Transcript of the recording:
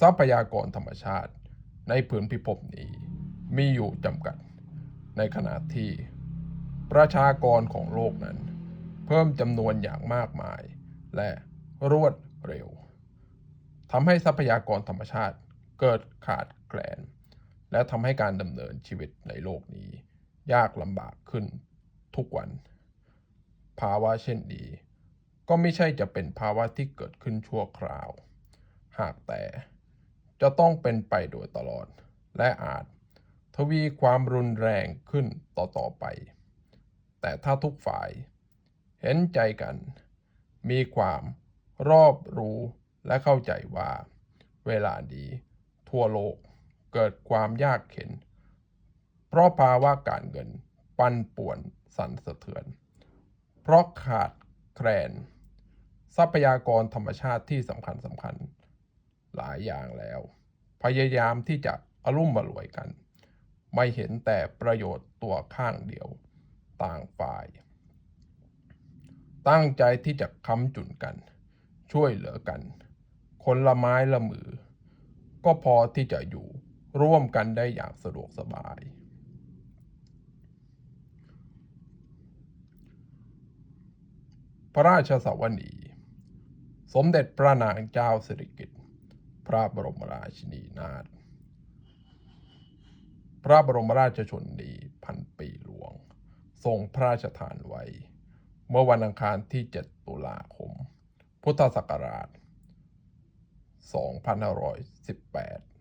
ทรัพยากรธรรมชาติ ในผืนพิภพนี้มีอยู่จำกัด ในขณะที่ ประชากรของโลกนั้น เพิ่มจำนวนอย่างมากมาย และรวดเร็วทำให้ทรัพยากรธรรมชาติเกิดขาดแคลน และทำให้การดำเนินชีวิตในโลกนี้ ยากลำบากขึ้นทุกวัน ภาวะเช่นนี้ก็ไม่ใช่จะเป็นภาวะที่เกิดขึ้นชั่วคราว หากแต่ จะต้องเป็นไปโดยตลอด และอาจทวีความรุนแรงขึ้นต่อๆไป แต่ถ้าทุกฝ่าย เห็นใจกัน มีความรอบรู้และเข้าใจว่า เวลานี้ทั่วโลกเกิดความยากเข็น เพราะภาวะการเงินปั่นป่วนสั่นสะเทือน เพราะขาดแคลน ทรัพยากรธรรมชาติที่สำคัญสำคัญ หลายอย่างแล้ว พยายามที่จะอารมุ่มมารวยกัน ไม่เห็นแต่ประโยชน์ตัวข้างเดียวต่างฝ่าย ตั้งใจที่จะค้ำจุนกัน ช่วยเหลือกัน คนละไม้ละมือ ก็พอที่จะอยู่ร่วมกันได้อย่างสะดวกสบาย พระราชสวนี สมเด็จพระนางเจ้าสิริกิติ์ พระบรมราชินีนาถพระบรมราชชนนีพันปีหลวง ทรงพระราชทานไว้ เมื่อวันอังคารที่ 7 ตุลาคม พุทธศักราช 2518